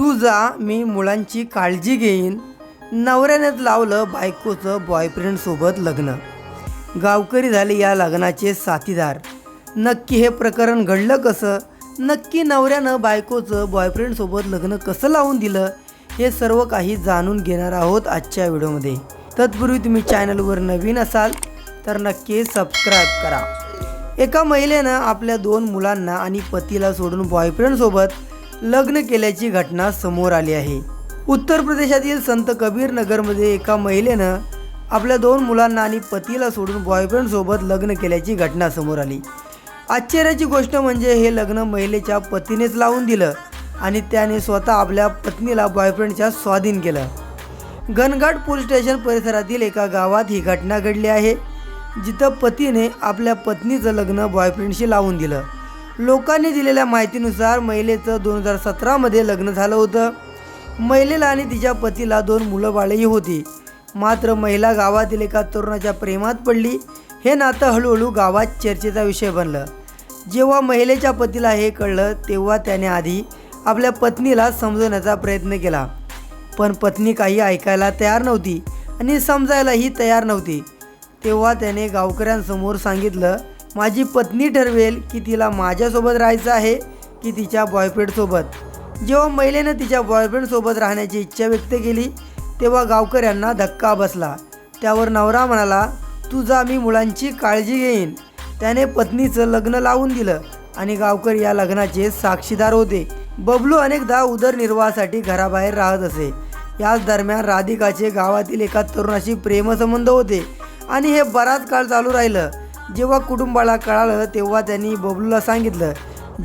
तू जा मी मुलांची काळजी घेईन. नवऱ्यानेच लावलं बायकोचं बॉयफ्रेंडसोबत लग्न. गावकरी झाले या लग्नाचे साथीदार. नक्की हे प्रकरण घडलं कसं? नक्की नवऱ्यानं बायकोचं बॉयफ्रेंडसोबत लग्न कसं लावून दिलं? हे सर्व काही जाणून घेणार आहोत आजच्या व्हिडिओमध्ये. तत्पूर्वी तुम्ही चॅनलवर नवीन असाल तर नक्की सबस्क्राईब करा. एका महिलेनं आपल्या दोन मुलांना आणि पतीला सोडून बॉयफ्रेंडसोबत लग्न केल्याची घटना समोर आली आहे. उत्तर प्रदेशातील संत कबीर नगरमध्ये एका महिलेनं आपल्या दोन मुलांना आणि पतीला सोडून बॉयफ्रेंडसोबत लग्न केल्याची घटना समोर आली. आश्चर्याची गोष्ट म्हणजे हे लग्न महिलेच्या पतीनेच लावून दिलं आणि त्याने स्वतः आपल्या पत्नीला बॉयफ्रेंडच्या स्वाधीन केलं. गनघाट पोलीस स्टेशन परिसरातील एका गावात ही घटना घडली आहे जिथं पतीने आपल्या पत्नीचं लग्न बॉयफ्रेंडशी लावून दिलं. लोकांनी दिलेल्या माहितीनुसार महिलेचं दोन हजार सतरामध्ये लग्न झालं होतं. महिलेला आणि तिच्या पतीला दोन मुलं बाळेही होती. मात्र महिला गावातील एका तरुणाच्या प्रेमात पडली. हे नातं हळूहळू गावात चर्चेचा विषय बनलं. जेव्हा महिलेच्या पतीला हे कळलं तेव्हा त्याने आधी आपल्या पत्नीला समजवण्याचा प्रयत्न केला. पण पत्नी काही ऐकायला तयार नव्हती आणि समजायलाही तयार नव्हती. तेव्हा त्याने गावकऱ्यांसमोर सांगितलं माझी पत्नी ठरवेल की तिला माझ्यासोबत राहायचं आहे की तिच्या बॉयफ्रेंडसोबत जेव्हा महिलेनं तिच्या बॉयफ्रेंडसोबत राहण्याची इच्छा व्यक्त केली तेव्हा गावकऱ्यांना धक्का बसला. त्यावर नवरा म्हणाला तुझा मी मुलांची काळजी घेईन. त्याने पत्नीचं लग्न लावून दिलं आणि गावकरी या लग्नाचे साक्षीदार होते. बबलू अनेकदा उदरनिर्वाहासाठी घराबाहेर राहत असे. याच दरम्यान राधिकाचे गावातील एका तरुणाशी प्रेमसंबंध होते आणि हे बराच काळ चालू राहिलं. जेव्हा कुटुंबाला कळालं तेव्हा त्यांनी बबलूला सांगितलं.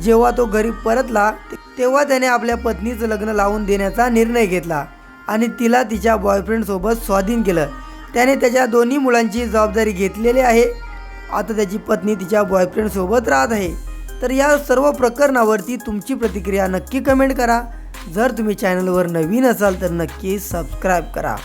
जेव्हा तो घरी परतला तेव्हा त्याने आपल्या पत्नीचं लग्न लावून देण्याचा निर्णय घेतला आणि तिला तिच्या बॉयफ्रेंडसोबत स्वाधीन केलं. त्याने त्याच्या दोन्ही मुलांची जबाबदारी घेतलेली आहे. आता त्याची पत्नी तिच्या बॉयफ्रेंडसोबत राहत आहे. तर या सर्व प्रकरणावरती तुमची प्रतिक्रिया नक्की कमेंट करा. जर तुम्ही चॅनलवर नवीन असाल तर नक्की सबस्क्राईब करा.